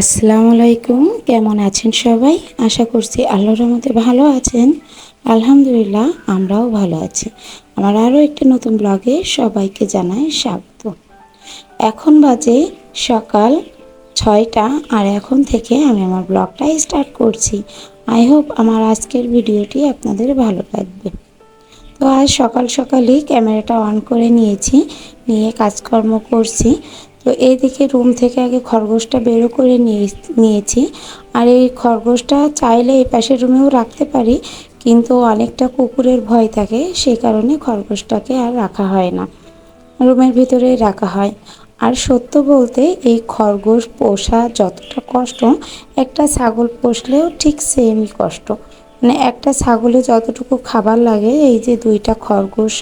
আসসালামু আলাইকুম। কেমন আছেন সবাই? আশা করছি আল্লাহর রহমতে ভালো আছেন। আলহামদুলিল্লাহ, আমরাও ভালো আছি। আমার আরও একটি নতুন ব্লগে সবাইকে জানাই স্বাগত। এখন বাজে সকাল ছয়টা, আর এখন থেকে আমি আমার ব্লগটা স্টার্ট করছি। আই হোপ আমার আজকের ভিডিওটি আপনাদের ভালো লাগবে। তো আজ সকাল সকালই ক্যামেরাটা অন করে নিয়েছি, নিয়ে কাজকর্ম করছি। তো এইদিকে রুম থেকে আগে খরগোশটা বেরো করে নিয়ে, নিয়েছি। আর এই খরগোশটা চাইলে এই পাশের রুমেও রাখতে পারি, কিন্তু অনেকটা কুকুরের ভয় থাকে সেই কারণে খরগোশটাকে আর রাখা হয় না। রুমের ভিতরেই রাখা হয়। আর সত্য বলতে, এই খরগোশ পোষা যতটা কষ্ট, একটা ছাগল পোষলেও ঠিক সেমই কষ্ট। মানে একটা ছাগলে যতটুকু খাবার লাগে, এই যে দুইটা খরগোশ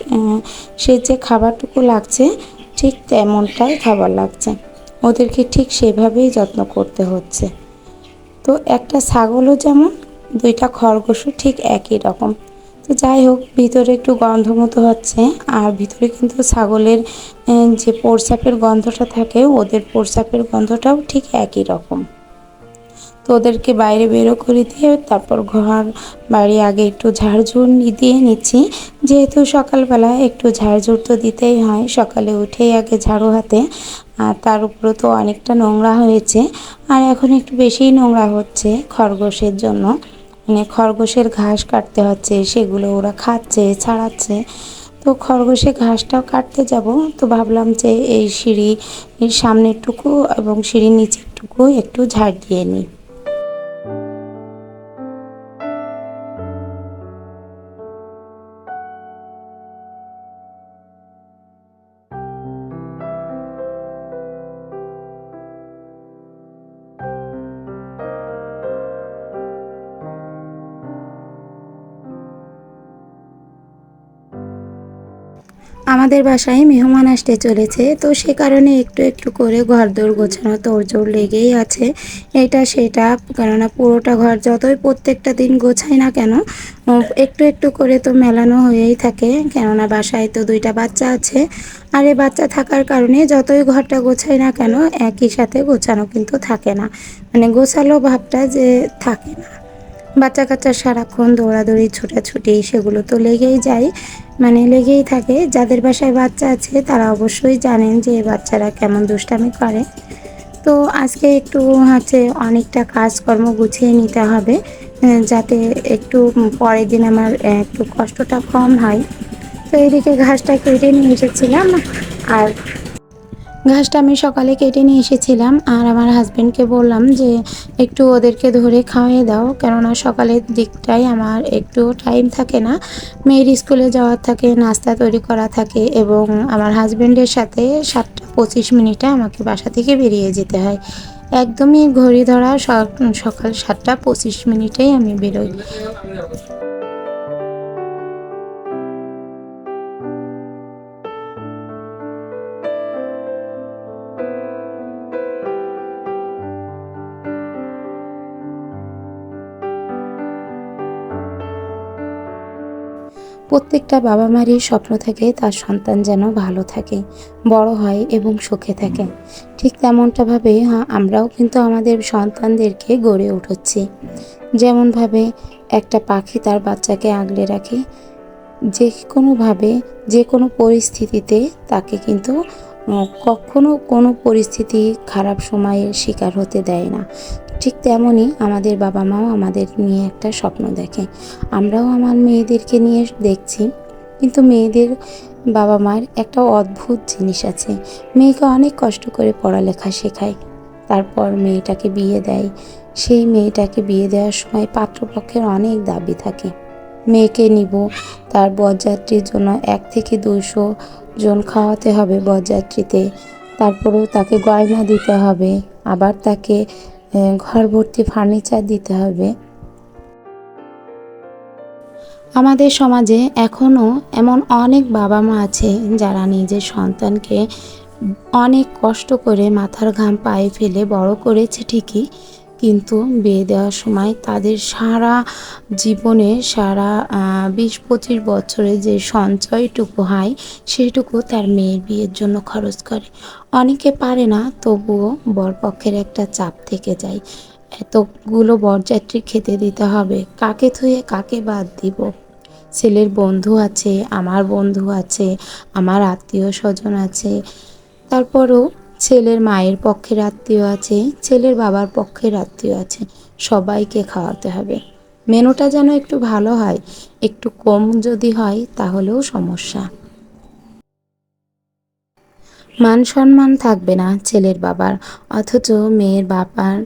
সে যে খাবারটুকু লাগছে ঠিক তেমনটাই খাবার লাগছে। ওদেরকে ঠিক সেভাবেই যত্ন করতে হচ্ছে। তো একটা ছাগলও যেমন, দুইটা খরগোশও ঠিক একই রকম। তো যাই হোক, ভিতরে একটু গন্ধ মতো হচ্ছে, আর ভিতরে কিন্তু ছাগলের যে পোরসাপের গন্ধটা থাকে, ওদের পোরসাপের গন্ধটাও ঠিক একই রকম। তো ওদেরকে বাইরে বেরো করে দিয়ে তারপর ঘর বাড়ি আগে একটু ঝাড়ঝুড় দিয়ে নিচ্ছি। যেহেতু সকালবেলা একটু ঝাড়ঝুড় তো দিতেই হয়, সকালে উঠেই আগে ঝাড়ু হাতে। আর তার উপরে তো অনেকটা নোংরা হয়েছে। আর এখন একটু বেশিই নোংরা হচ্ছে খরগোশের জন্য। মানে খরগোশের ঘাস কাটতে হচ্ছে, সেগুলো ওরা খাচ্ছে, ছাড়াচ্ছে। তো খরগোশে ঘাসটাও কাটতে যাব। তো ভাবলাম যে এই সিঁড়ির সামনেরটুকু এবং সিঁড়ির নিচেরটুকু একটু ঝাড় দিয়ে নিই। আমাদের বাসায় মেহমান আসতে চলেছে, তো সে কারণে একটু একটু করে ঘর দৌড় গোছানো, তোড়জোড় লেগেই আছে। এটা সেটা, কেননা পুরোটা ঘর যতই প্রত্যেকটা দিন গোছাই না কেন একটু একটু করে তো মেলানো হয়েই থাকে, কেননা বাসায় তো দুইটা বাচ্চা আছে। আর এই বাচ্চা থাকার কারণে যতই ঘরটা গোছাই না কেন, একই সাথে গোছানো কিন্তু থাকে না। মানে গোছালো ভাবটা যে থাকে না। বাচ্চা কাচ্চা সারাক্ষণ দৌড়াদৌড়ি, ছোটাছুটি, সেগুলো তো লেগেই যায়। মানে লেগেই থাকে। যাদের বাসায় বাচ্চা আছে, তারা অবশ্যই জানেন যে বাচ্চারা কেমন দুষ্টামি করে। তো আজকে একটু হচ্ছে অনেকটা কাজকর্ম গুছিয়ে নিতে হবে যাতে একটু পরের দিন আমার একটু কষ্টটা কম হয়। তো এদিকে ঘাসটা কেটে নিয়ে এসেছিলাম। আর ঘাসটা আমি সকালে কেটে নিয়ে এসেছিলাম, আর আমার হাজব্যান্ডকে বললাম যে একটু ওদেরকে ধরে খাওয়াই দাও, কেননা সকালের দিকটাই আমার একটু টাইম থাকে না। মেয়ের স্কুলে যাওয়ার থাকে, নাস্তা তৈরি করা থাকে, এবং আমার হাজব্যান্ডের সাথে সাতটা পঁচিশ মিনিটে আমাকে বাসা থেকে বেরিয়ে যেতে হয়। একদমই ঘড়ি ধরা সকাল সাতটা পঁচিশ মিনিটেই আমি বেরোই। প্রত্যেকটা বাবা মারই স্বপ্ন থাকে, তার সন্তান যেন ভালো থাকে, বড় হয় এবং সুখে থাকে। ঠিক তেমনটাভাবে আমরাও কিন্তু আমাদের সন্তানদেরকে গড়ে উঠোচ্ছি যেমনভাবে একটা পাখি তার বাচ্চাকে আগলে রাখে, যে কোনোভাবে যে কোনো পরিস্থিতিতে তাকে কিন্তু কখনো কোনো পরিস্থিতি খারাপ সময়ের শিকার হতে দেয় না। ঠিক তেমনই আমাদের বাবা মাও আমাদের নিয়ে একটা স্বপ্ন দেখে। আমরাও আমার মেয়েদেরকে নিয়ে দেখছি, কিন্তু মেয়েদের বাবা মার একটা অদ্ভুত জিনিস আছে। মেয়েকে অনেক কষ্ট করে পড়ালেখা শেখায়, তারপর মেয়েটাকে বিয়ে দেয়। সেই মেয়েটাকে বিয়ে দেওয়ার সময় পাত্রপক্ষের অনেক দাবি থাকে। মেয়েকে নিব, তার বরযাত্রীর জন্য এক থেকে দুইশো জন খাওয়াতে হবে বরযাত্রীতে। তারপরেও তাকে গয়না দিতে হবে, আবার তাকে ঘর ভর্তি ফার্নিচার দিতে হবে। আমাদের সমাজে এখনও এমন অনেক বাবা মা আছে যারা নিজের সন্তানকে অনেক কষ্ট করে মাথার ঘাম পায়ে ফেলে বড় করেছে ঠিকই কিন্তু বিয়ে দেওয়ার সময় তাদের সারা জীবনে সারা বিশ পঁচিশ বছরে যে সঞ্চয়টুকু হয় সেটুকু তার মেয়ের বিয়ের জন্য খরচ করে। অনেকে পারে না, তবুও বরপক্ষের একটা চাপ থেকে যায়। এতগুলো বরযাত্রী খেতে দিতে হবে, কাকে থুয়ে কাকে বাদ দিব? ছেলের বন্ধু আছে, আমার বন্ধু আছে, আমার আত্মীয় স্বজন আছে, তারপরও ছেলের মায়ের পক্ষের আত্মীয় আছে, ছেলের বাবার পক্ষের আত্মীয় আছে, সবাইকে খাওয়াতে হবে। মেনুটা যেন একটু ভালো হয়, একটু কম যদি হয় তাহলেও সমস্যা। মান সম্মান থাকবে না ছেলের বাবার, অথচ মেয়ের বাবার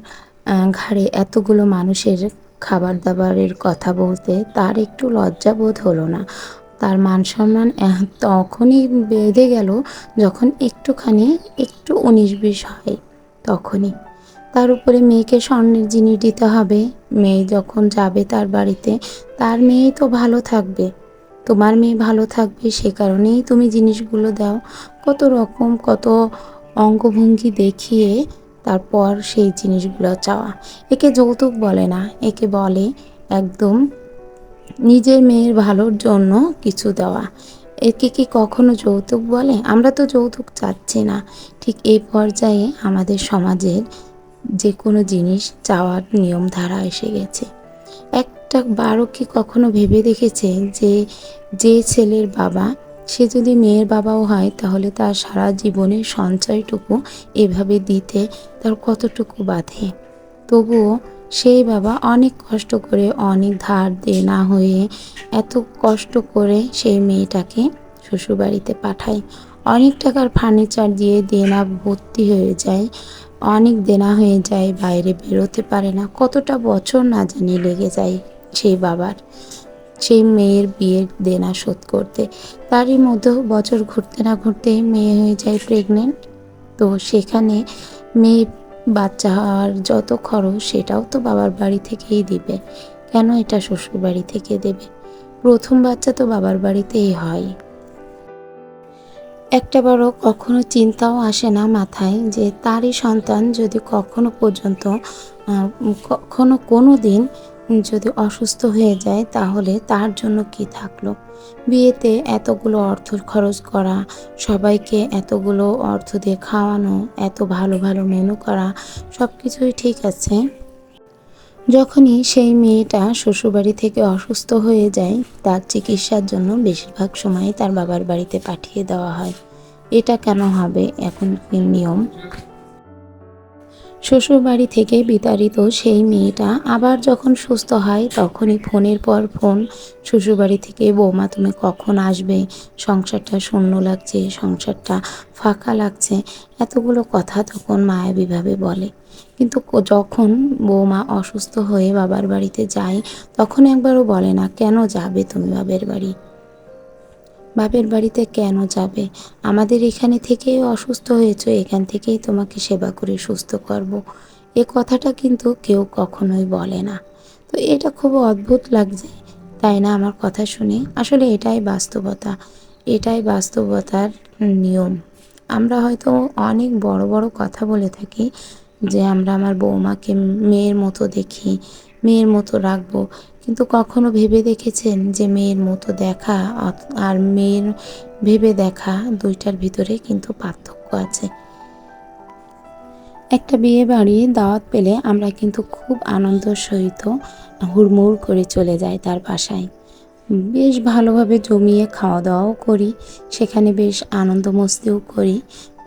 ঘাড়ে এতগুলো মানুষের খাবার দাবারের কথা বলতে তার একটু লজ্জাবোধ হলো না। তার মান সম্মান তখনই বেঁধে গেল যখন একটুখানি, একটু উনিশ বিশ হয় তখনই। তার উপরে মেয়েকে স্বর্ণের জিনিস দিতে হবে। মেয়ে যখন যাবে তার বাড়িতে, তার মেয়েই তো ভালো থাকবে। তোমার মেয়ে ভালো থাকবে সে কারণেই তুমি জিনিসগুলো দাও। কত রকম, কত অঙ্গভঙ্গি দেখিয়ে তারপর সেই জিনিসগুলো চাওয়া। একে যৌতুক বলে না, একে বলে একদম নিজের মেয়ের ভালোর জন্য কিছু দেওয়া। একে কি কখনো যৌতুক বলে? আমরা তো যৌতুক চাচ্ছি না। ঠিক এই পর্যায়ে আমাদের সমাজের যে কোনো জিনিস চাওয়ার নিয়ম ধারা এসে গেছে। একটা বারো কি কখনো ভেবে দেখেছে যে যে ছেলের বাবা, সে যদি মেয়ের বাবাও হয়, তাহলে তার সারা জীবনের সঞ্চয়টুকু এভাবে দিতে তার কতটুকু বাধে? তবুও সেই বাবা অনেক কষ্ট করে অনেক ধার দেনা হয়ে এত কষ্ট করে সেই মেয়েটাকে শ্বশুরবাড়িতে পাঠায়। অনেক টাকার ফার্নিচার দিয়ে দেনা ভর্তি হয়ে যায়, অনেক দেনা হয়ে যায়, বাইরে বেরোতে পারে না। কতটা বছর না জানি লেগে যায় সেই বাবার, সেই মেয়ের বিয়ের দেনা শোধ করতে। তারই মধ্যেও বছর ঘুরতে না ঘুরতে মেয়ে হয়ে যায় প্রেগনেন্ট তো সেখানে মেয়ে বাচ্চা হওয়ার যত খরচ সেটাও তো বাবার বাড়ি থেকেই দিবে। কেন এটা শ্বশুর বাড়ি থেকে দেবে? প্রথম বাচ্চা তো বাবার বাড়িতেই হয়। একটা বড় কখনো চিন্তাও আসে না মাথায় যে তারই সন্তান যদি কখনো পর্যন্ত কখনো কোনো দিন যদি অসুস্থ হয়ে যায়, তাহলে তার জন্য কি থাকল? বিয়েতে এতগুলো অর্থ খরচ করা, সবাইকে এতগুলো অর্থ দিয়ে খাওয়ানো, এত ভালো ভালো মেনু করা সব কিছুই ঠিক আছে? যখনই সেই মেয়েটা শ্বশুরবাড়ি থেকে অসুস্থ হয়ে যায়, তার চিকিৎসার জন্য বেশিরভাগ সময় তার বাবার বাড়িতে পাঠিয়ে দেওয়া হয়। এটা কেন হবে? এখন নিয়ম? শ্বশুরবাড়ি থেকে বিতাড়িত সেই মেয়েটা আবার যখন সুস্থ হয়, তখনই ফোনের পর ফোন। শ্বশুরবাড়ি থেকে, বৌমা, তুমি কখন আসবে? সংসারটা শূন্য লাগছে, সংসারটা ফাঁকা লাগছে। এতগুলো কথা তখন মায়াবীভাবে বলে। কিন্তু যখন বৌমা অসুস্থ হয়ে বাবার বাড়িতে যায় তখন একবারও বলে না, কেন যাবে তুমি বাবের বাড়ি? বাপের বাড়িতে কেন যাবে? আমাদের এখানে থেকেই অসুস্থ হয়েছ, এখান থেকেই তোমাকে সেবা করে সুস্থ করব। এ কথাটা কিন্তু কেউ কখনোই বলে না। তো এটা খুব অদ্ভুত লাগছে, তাই না? আমার কথা শুনে। আসলে এটাই বাস্তবতা। এটাই বাস্তবতার নিয়ম। আমরা হয়তো অনেক বড় বড় কথা বলে থাকি যে আমরা আমার বৌমাকে মেয়ের মতো দেখি মেয়ের মতো রাখব। কিন্তু কখনো ভেবে দেখেছেন যে মেয়ের মতো দেখা আর মেয়ের ভেবে দেখা দুইটার ভিতরে কিন্তু পার্থক্য আছে। একটা বিয়ে বাড়ি দাওয়াত পেলে আমরা কিন্তু খুব আনন্দ সহিত হুড়মুড় করে চলে যাই তার বাসায়। বেশ ভালোভাবে জমিয়ে খাওয়া দাওয়াও করি, সেখানে বেশ আনন্দ মস্তিও করি।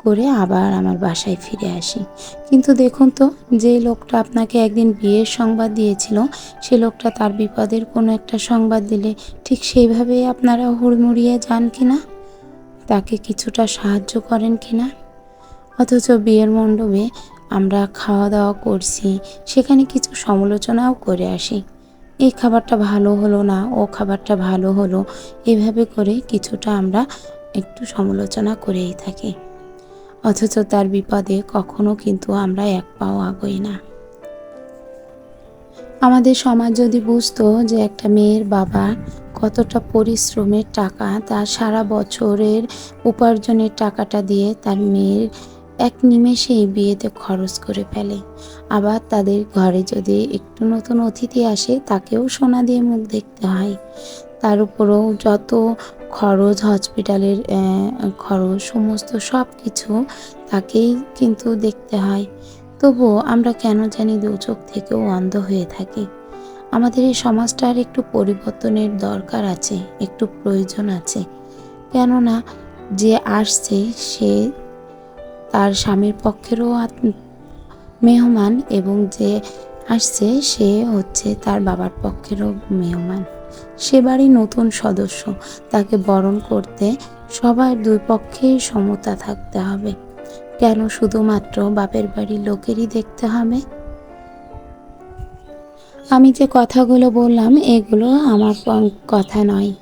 করে আবার আমার বাসায় ফিরে আসি। কিন্তু দেখুন তো, যে লোকটা আপনাকে একদিন বিয়ের সংবাদ দিয়েছিল, সে লোকটা তার বিপদের কোনো একটা সংবাদ দিলে ঠিক সেইভাবেই আপনারা হুড়মুড়িয়ে যান কি না তাকে কিছুটা সাহায্য করেন কি না অথচ বিয়ের মণ্ডপে আমরা খাওয়া দাওয়া করছি, সেখানে কিছু সমালোচনাও করে আসি। এই খাবারটা ভালো হলো না, ও খাবারটা ভালো হলো, এভাবে করে কিছুটা আমরা একটু সমালোচনা করেই থাকি। অথচ তার বিপদে কখনো কিন্তু আমরা এক পাও আগই না। আমাদের সমাজ যদি বুঝতো যে একটা মেয়ের বাবা কতটা পরিশ্রমের টাকা, তার সারা বছরের উপার্জনের টাকাটা দিয়ে তার মেয়ের এক নিমেষেই বিয়েতে খরচ করে ফেলে। আবার তাদের ঘরে যদি একটু নতুন অতিথি আসে, তাকেও সোনা দিয়ে মুখ দেখতে হয়। তার উপরও যত খরচ হসপিটালের খরচ, সমস্ত সব কিছু তাকেই কিন্তু দেখতে হয়। তবুও আমরা কেন জানি দু চোখ থেকেও অন্ধ হয়ে থাকি। আমাদের এই সমাজটার একটু পরিবর্তনের দরকার আছে, একটু প্রয়োজন আছে। কেননা যে আসছে সে তার স্বামীর পক্ষেরও মেহমান এবং যে আসছে সে হচ্ছে তার বাবার পক্ষেরও মেহমান। সে বাড়ি নতুন সদস্য। তাকে বরণ করতে সবার দুই পক্ষেই সমতা থাকতে হবে। কেন শুধুমাত্র বাপের বাড়ির লোকেরই দেখতে হবে? আমি যে কথাগুলো বললাম, এগুলো আমার কথা নয়।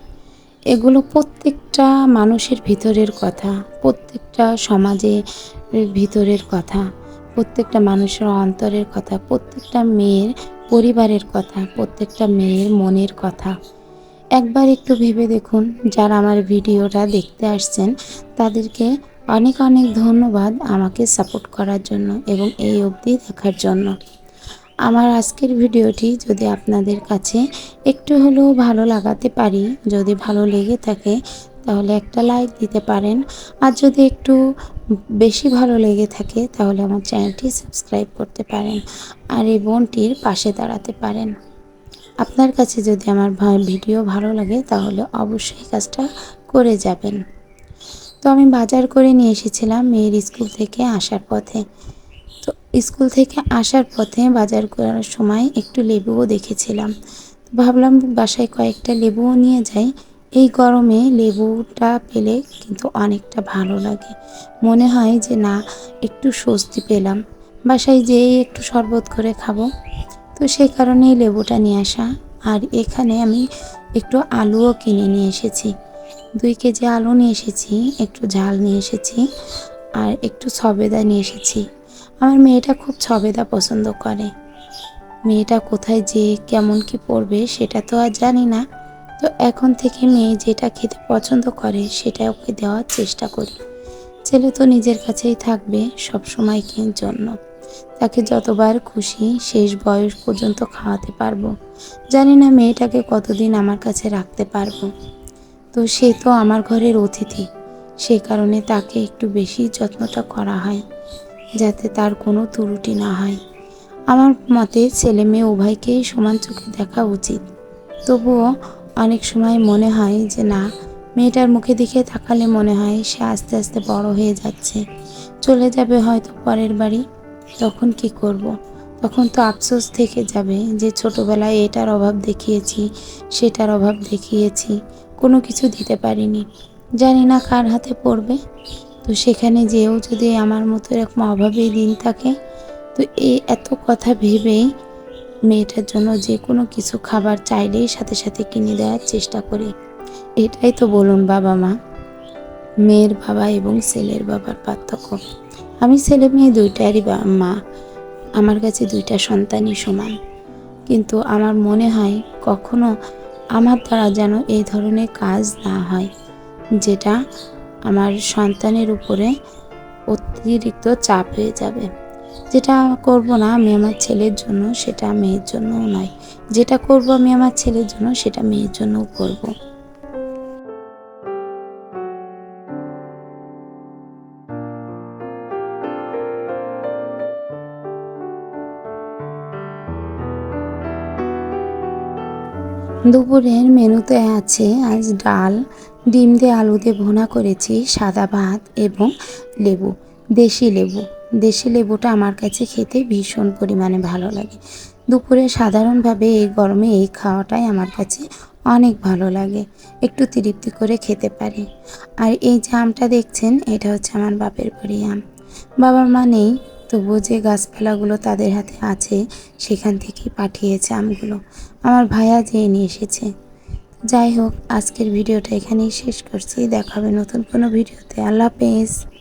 এগুলো প্রত্যেকটা মানুষের ভিতরের কথা, প্রত্যেকটা সমাজের ভিতরের কথা। প্রত্যেকটা মানুষের অন্তরের কথা, প্রত্যেকটা মেয়ের পরিবারের কথা, প্রত্যেকটা মেয়ের মনের কথা। একবার একটু ভেবে দেখুন, যারা আমার ভিডিওটা দেখতে আসছেন, তাদেরকে অনেক অনেক ধন্যবাদ আমাকে সাপোর্ট করার জন্য এবং এই অবধি দেখার জন্য। আমার আজকের ভিডিওটি যদি আপনাদের কাছে একটু হলেও ভালো লাগাতে পারি, যদি ভালো লেগে থাকে তাহলে একটা লাইক দিতে পারেন। আর যদি একটু বেশি ভালো লেগে থাকে, তাহলে আমার চ্যানেলটি সাবস্ক্রাইব করতে পারেন আর এই বোনটির পাশে দাঁড়াতে পারেন। আপনার কাছে যদি আমার ভিডিও ভালো লাগে, তাহলে অবশ্যই কাজটা করে যাবেন। তো আমি বাজার করে নিয়ে এসেছিলাম মেয়ের স্কুল থেকে আসার পথে। তো স্কুল থেকে আসার পথে বাজার করার সময় একটু লেবুও দেখেছিলাম। ভাবলাম বাসায় কয়েকটা লেবুও নিয়ে যাই। এই গরমে লেবুটা পেলে কিন্তু অনেকটা ভালো লাগে। মনে হয় যে, না, একটু স্বস্তি পেলাম। বাসায় যেয়ে একটু শরবত করে খাব। তো সেই কারণেই লেবুটা নিয়ে আসা। আর এখানে আমি একটু আলুও কিনে নিয়ে এসেছি। দুই কেজি আলু নিয়ে এসেছি, একটু ঝাল নিয়ে এসেছি, আর একটু সবেদা নিয়ে এসেছি। আমার মেয়েটা খুব ছবেদা পছন্দ করে। মেয়েটা কোথায় যে কেমন কি পড়বে সেটা তো আর জানি না। তো এখন থেকে মেয়ে যেটা খেতে পছন্দ করে সেটা ওকে দেওয়ার চেষ্টা করি। ছেলে তো নিজের কাছেই থাকবে সব সময় জন্য। তাকে যতবার খুশি শেষ বয়স পর্যন্ত খাওয়াতে পারব। জানি না মেয়েটাকে কতদিন আমার কাছে রাখতে পারব। তো সে তো আমার ঘরের অতিথি। সেই কারণে তাকে একটু বেশি যত্নটা করা হয়, যাতে তার কোনো ত্রুটি না হয়। আমার মতে ছেলে মেয়ে উভয়কেই সমান চোখে দেখা উচিত। তবুও অনেক সময় মনে হয় যে না, মেয়েটার মুখে দিকে তাকালে মনে হয় সে আস্তে আস্তে বড় হয়ে যাচ্ছে। চলে যাবে হয়তো পরের বাড়ি। তখন কি করব। তখন তো আফসোস থেকে যাবে যে ছোটবেলায় এটার অভাব দেখিয়েছি, সেটার অভাব দেখিয়েছি। কোনো কিছু দিতে পারিনি। জানি না কার হাতে পড়বে। তো সেখানে যেও যদি আমার মতো এরকম অভাবেই দিন থাকে, তো এই এত কথা ভেবেই মেয়েটার জন্য যে কোনো কিছু খাবার চাইলেই সাথে সাথে কিনে দেওয়ার চেষ্টা করি। এটাই তো বলুন বাবা মা। মেয়ের বাবা এবং ছেলের বাবার পার্থক্য। আমি ছেলে মেয়ে দুইটারই মা। আমার কাছে দুইটা সন্তানই সমান। কিন্তু আমার মনে হয় কখনো আমার দ্বারা যেন এই ধরনের কাজ না হয়, যেটা আমার সন্তানের উপরে অতিরিক্ত চাপ হয়ে যাবে। যেটা করব না আমি আমার ছেলের জন্য, সেটা মেয়ের জন্যও নয়। যেটা করব আমি আমার ছেলের জন্য, সেটা মেয়ের জন্যও করব। দুপুরের মেনুতে আছে আজ ডাল, ডিম দিয়ে আলু দিয়ে ভুনা করেছি, সাদা ভাত এবং লেবু, দেশি লেবু। দেশি লেবুটা আমার কাছে খেতে ভীষণ পরিমাণে ভালো লাগে। দুপুরে সাধারণভাবে এই গরমে এই খাওয়াটাই আমার কাছে অনেক ভালো লাগে। একটু তৃপ্তি করে খেতে পারি। আর এই যে আমটা দেখছেন, এটা হচ্ছে আমার বাপের বাড়ি আম। বাবার মা নেই, তবুও যে গাছপালাগুলো তাদের হাতে আছে, সেখান থেকেই পাঠিয়েছে আমগুলো। আমার ভাইয়া যেয়ে নিয়ে এসেছে। যাই হোক, আজকের ভিডিওটা এখানেই শেষ করছি। দেখাবে নতুন কোনো ভিডিওতে। আল্লাহ হাফেজ।